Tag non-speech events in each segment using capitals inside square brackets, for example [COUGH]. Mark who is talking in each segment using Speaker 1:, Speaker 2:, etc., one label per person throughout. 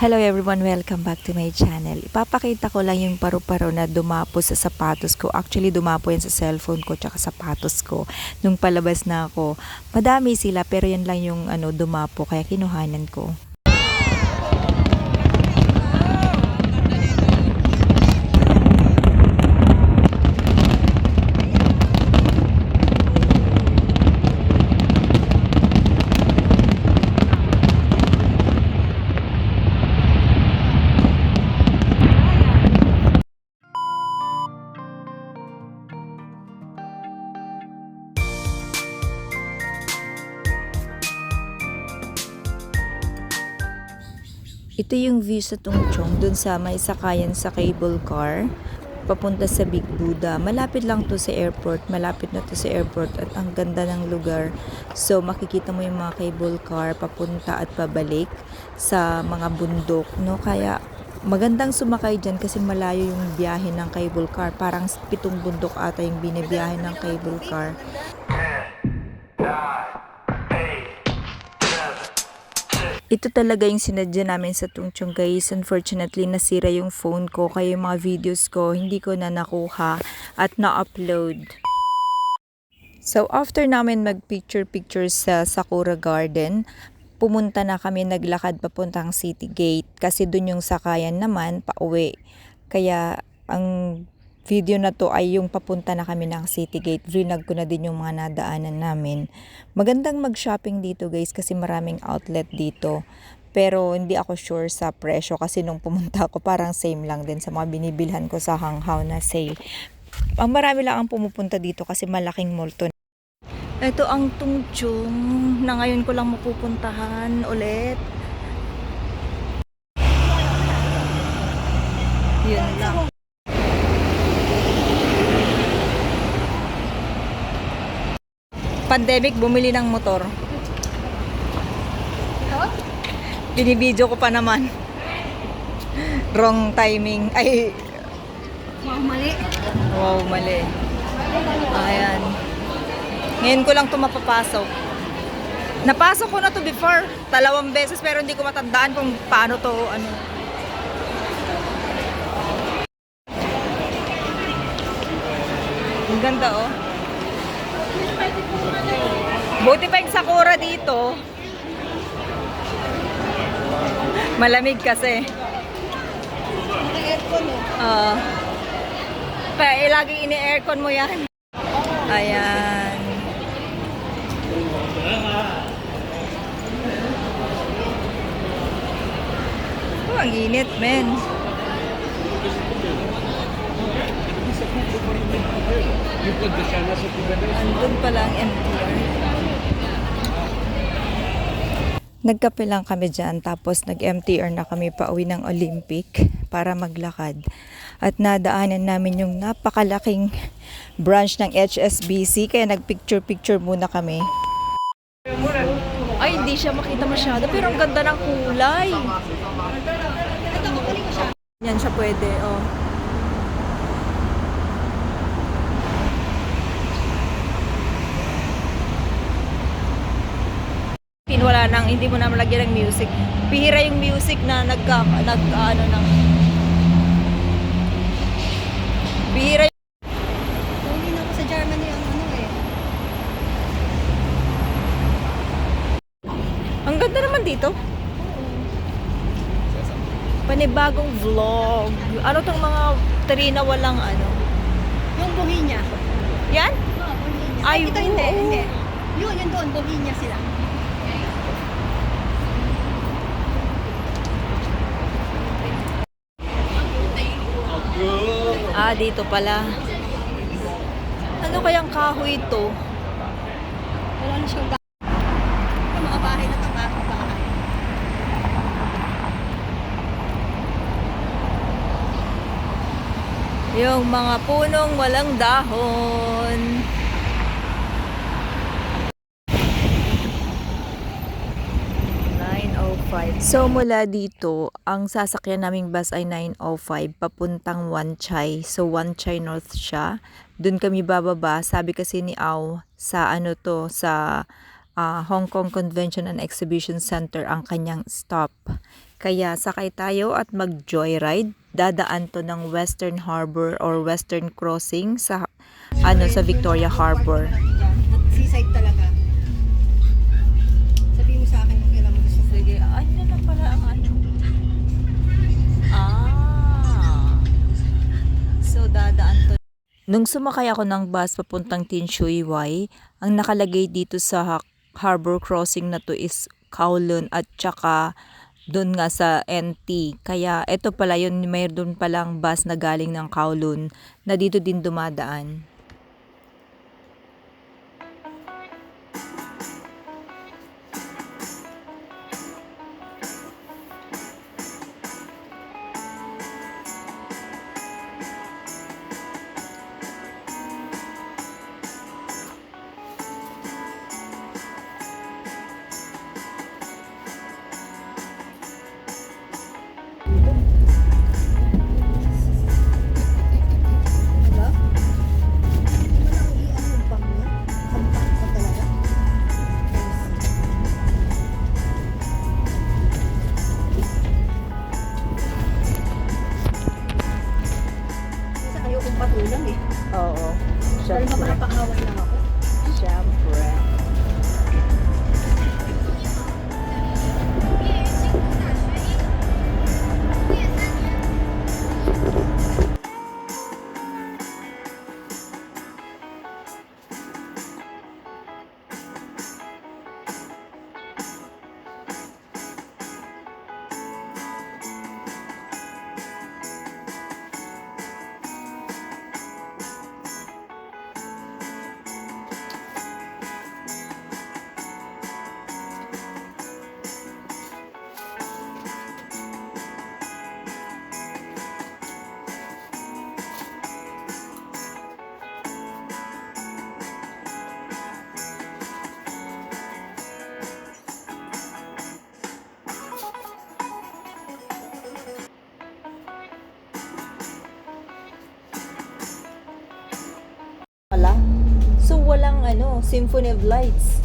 Speaker 1: Hello everyone, welcome back to my channel. Ipapakita ko lang yung paru-paro na dumapo sa sapatos ko. Actually, dumapo yan sa cellphone ko tsaka sapatos ko. Nung palabas na ako, madami sila pero yan lang yung ano, dumapo kaya kinuhanan ko. Ito yung view sa Tungchong, dun sa may sakayan sa cable car, papunta sa Big Buddha. Malapit lang to sa airport, malapit na to sa airport at ang ganda ng lugar. So makikita mo yung mga cable car papunta at pabalik sa mga bundok, no? Kaya magandang sumakay dyan kasi malayo yung biyahe ng cable car. Parang pitong bundok ata yung binibiyahe ng cable car. Ito talaga yung sinadya namin sa Tungchong guys. Unfortunately, nasira yung phone ko. Kaya yung mga videos ko, hindi ko na nakuha at na-upload. So, after namin mag-picture-picture sa Sakura Garden, pumunta na kami naglakad papuntang City Gate. Kasi dun yung sakayan naman, pauwi. Kaya, ang video na to ay yung papunta na kami ng City Gate. Vlog ko na din yung mga nadaanan namin. Magandang mag-shopping dito guys kasi maraming outlet dito. Pero hindi ako sure sa presyo kasi nung pumunta ako parang same lang din sa mga binibilhan ko sa hanghaw na sale. Ang marami lang ang pumupunta dito kasi malaking mall to. Ito ang tungchong na ngayon ko lang mapupuntahan ulit. Yun lang. Pandemic, bumili ng motor. Binibideo ko pa naman. Wrong timing. Ay,
Speaker 2: Wow, mali.
Speaker 1: wow, mali. Ayan. Ngayon ko lang ito mapapasok. Napasok ko na to before. Dalawang beses pero hindi ko matandaan kung paano to ano. Ang ganda oh. Buti pa yung sakura dito. Malamig kasi.
Speaker 2: Naka-aircon eh.
Speaker 1: Ah. pa, eh, lagi ini-aircon mo yan. Ayan. Oh, ang init, men. Andun pala ang MTR. Nagkape lang kami dyan, tapos nag-MTR na kami pa uwi ng Olympic para maglakad. At nadaanan namin yung napakalaking branch ng HSBC, kaya nag-picture-picture muna kami. Ay, hindi siya makita masyado, pero ang ganda ng kulay. Yan siya pwede, oh. Hindi mo na malagyan ng music. Pihira yung music na nagka, nag, ano nang, Pihira yung,
Speaker 2: Uwi na ako sa Germany ang ano eh.
Speaker 1: ang ganda naman dito. Panibagong vlog. Ano tong mga tree na walang ano?
Speaker 2: Yung Bohemia.
Speaker 1: Yan?
Speaker 2: Oo, Bohemia.
Speaker 1: Ay,
Speaker 2: Ito hindi,
Speaker 1: oo.
Speaker 2: hindi. Yun, yun doon, Bohemia sila.
Speaker 1: Ah, dito pala. Ano kayang kahoy ito?
Speaker 2: Wala na siyang bahay. Yung mga bahay na tabakang bahay.
Speaker 1: Yung mga punong walang dahon. So mula dito, ang sasakyan naming bus ay 905 papuntang Wanchay. So Wanchay North siya. Doon kami bababa. Sabi kasi ni Au sa ano to sa ah, Hong Kong Convention and Exhibition Center ang kanyang stop. Kaya sakay tayo at mag-joyride. Dadaan to ng Western Harbor or Western Crossing sa ano sa Victoria Harbor.
Speaker 2: Seaside talaga.
Speaker 1: So dadaan to. Nung sumakay ako ng bus papuntang Tinshuiwai, ang nakalagay dito sa ha- harbor crossing na to is Kowloon at tsaka doon nga sa NT. Kaya ito pala yun, mayroon palang bus na galing ng Kowloon na dito din dumadaan.
Speaker 2: Dahil mapapakaway lang ako.
Speaker 1: Siyempre. Symphony of Lights.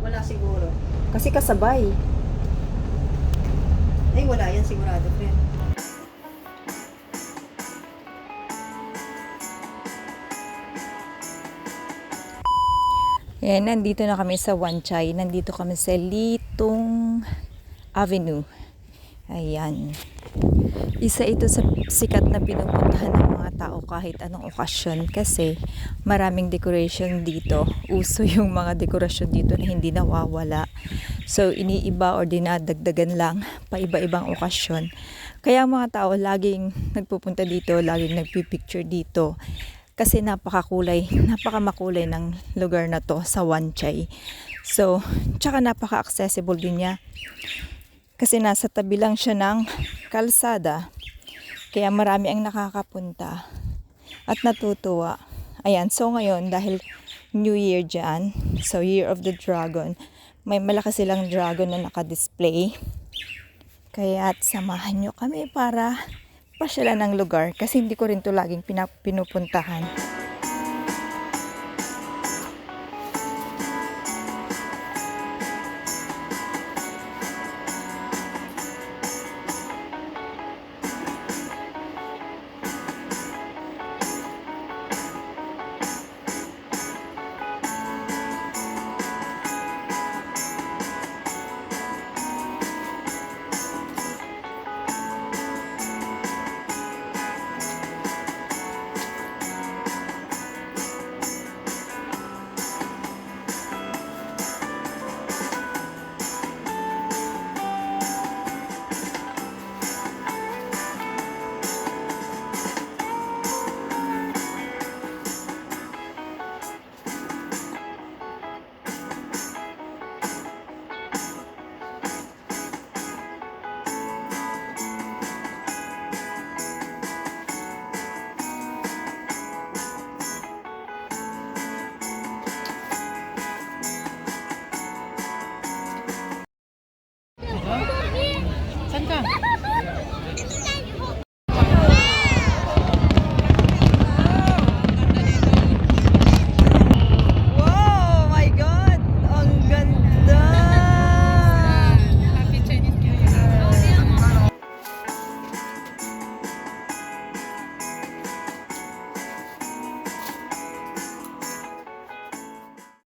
Speaker 2: Wala siguro.
Speaker 1: Kasi kasabay.
Speaker 2: Ay, wala yan sigurado, friend.
Speaker 1: Yan, nandito na kami sa Wanchay. Nandito kami sa Litong Avenue. Ayan. Isa ito sa sikat na pinupuntahan ng mga tao kahit anong okasyon kasi maraming decoration dito. Uso [LAUGHS] yung mga dekorasyon dito na hindi nawawala. So, iniiba or dinadagdagan lang pa iba-ibang okasyon. Kaya mga tao laging nagpupunta dito, laging nagpipicture dito kasi napakakulay, [LAUGHS] napakamakulay ng lugar na to sa Wanchay. So, tsaka napaka-accessible din niya. Kasi nasa tabi lang siya ng kalsada. Kaya marami ang nakakapunta at natutuwa. Ayan, so ngayon dahil New Year dyan, so Year of the Dragon, may malakas silang dragon na nakadisplay. Kaya samahan nyo kami para pasyalan ng lugar kasi hindi ko rin to laging pinupuntahan.